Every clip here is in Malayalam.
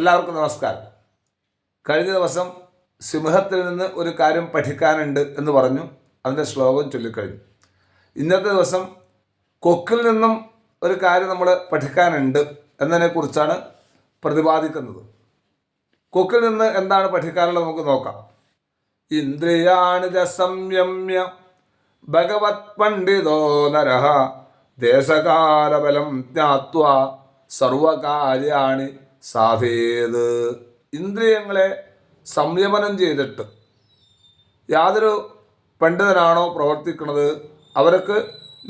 എല്ലാവർക്കും നമസ്കാരം. കഴിഞ്ഞ ദിവസം സിംഹത്തിൽ നിന്ന് ഒരു കാര്യം പഠിക്കാനുണ്ട് എന്ന് പറഞ്ഞു. അതിന്റെ ശ്ലോകം ചൊല്ലിക്കഴിഞ്ഞു. ഇന്നത്തെ ദിവസം കൊക്കിൽ നിന്നും ഒരു കാര്യം നമ്മൾ പഠിക്കാനുണ്ട് എന്നതിനെക്കുറിച്ചാണ് പ്രതിപാദിക്കുന്നത്. കൊക്കിൽ നിന്ന് എന്താണ് പഠിക്കാനുള്ളത് നമുക്ക് നോക്കാം. ഇന്ദ്രിയാണിത സംയമ്യ ഭഗവത് പണ്ഡിതോ നരഹ ദേശകാലബലം ജ്ഞാത്വ സർവകാര്യാണി സാധേത് ഇന്ദ്രിയങ്ങളെ സംയമനം ചെയ്തിട്ട് യാതൊരു പണ്ഡിതനാണോ പ്രവർത്തിക്കുന്നത് അവർക്ക്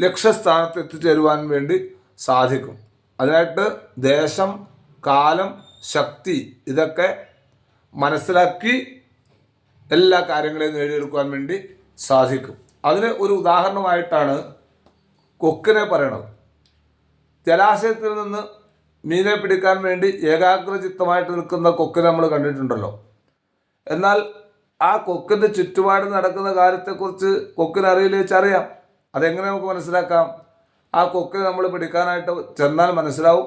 ലക്ഷ്യസ്ഥാനത്ത് എത്തിച്ചേരുവാൻ വേണ്ടി സാധിക്കും. അതിനായിട്ട് ദേശം കാലം ശക്തി ഇതൊക്കെ മനസ്സിലാക്കി എല്ലാ കാര്യങ്ങളെയും നേടിയെടുക്കുവാൻ വേണ്ടി സാധിക്കും. അതിന് ഒരു ഉദാഹരണമായിട്ടാണ് കൊക്കിനെ പറയണത് ജലാശയത്തിൽ നിന്ന് മീനെ പിടിക്കാൻ വേണ്ടി ഏകാഗ്രചിത്തമായിട്ട് നിൽക്കുന്ന കൊക്കിനെ നമ്മൾ കണ്ടിട്ടുണ്ടല്ലോ. എന്നാൽ ആ കൊക്കിന്റെ ചുറ്റുപാട് നടക്കുന്ന കാര്യത്തെക്കുറിച്ച് കൊക്കിന് അറിയില്ല വെച്ചറിയാം. അതെങ്ങനെ നമുക്ക് മനസ്സിലാക്കാം? ആ കൊക്കിനെ നമ്മൾ പിടിക്കാനായിട്ട് ചെന്നാൽ മനസ്സിലാവും.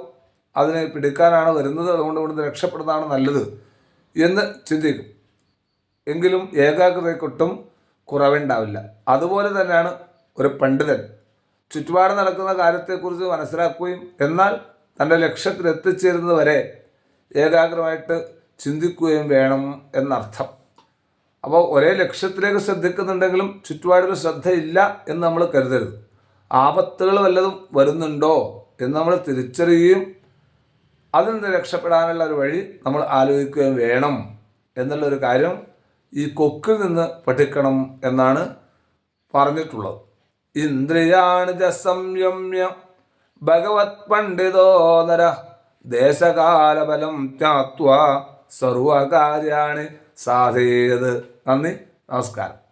അതിനെ പിടിക്കാനാണ് വരുന്നത്. അതുകൊണ്ട് ഇവിടുന്ന് രക്ഷപ്പെടുന്നതാണ് നല്ലത് എന്ന് ചിന്തിക്കും. എങ്കിലും ഏകാഗ്രതയ്ക്കൊട്ടും കുറവുണ്ടാവില്ല. അതുപോലെ തന്നെയാണ് ഒരു പണ്ഡിതൻ. ചുറ്റുപാട് നടക്കുന്ന കാര്യത്തെക്കുറിച്ച് മനസ്സിലാക്കുകയും എന്നാൽ തന്റെ ലക്ഷ്യത്തിൽ എത്തിച്ചേരുന്നത് വരെ ഏകാഗ്രമായിട്ട് ചിന്തിക്കുകയും വേണം എന്നർത്ഥം. അപ്പോൾ ഒരേ ലക്ഷ്യത്തിലേക്ക് ശ്രദ്ധിക്കുന്നുണ്ടെങ്കിലും ചുറ്റുപാടൊരു ശ്രദ്ധയില്ല എന്ന് നമ്മൾ കരുതരുത്. ആപത്തുകൾ വല്ലതും വരുന്നുണ്ടോ എന്ന് നമ്മൾ തിരിച്ചറിയുകയും അതിൽ നിന്ന് രക്ഷപ്പെടാനുള്ള ഒരു വഴി നമ്മൾ ആലോചിക്കുകയും വേണം എന്നുള്ളൊരു കാര്യം ഈ കൊക്കിൽ നിന്ന് പഠിക്കണം എന്നാണ് പറഞ്ഞിട്ടുള്ളത്. ഇന്ദ്രിയാണിജ സംയമ്യ ഭഗവത് പണ്ഡിതോദര ദേശകാലബലം ത്യാത്വ സർവകാര്യാണ് സാധേത് നന്ദി നമസ്കാരം.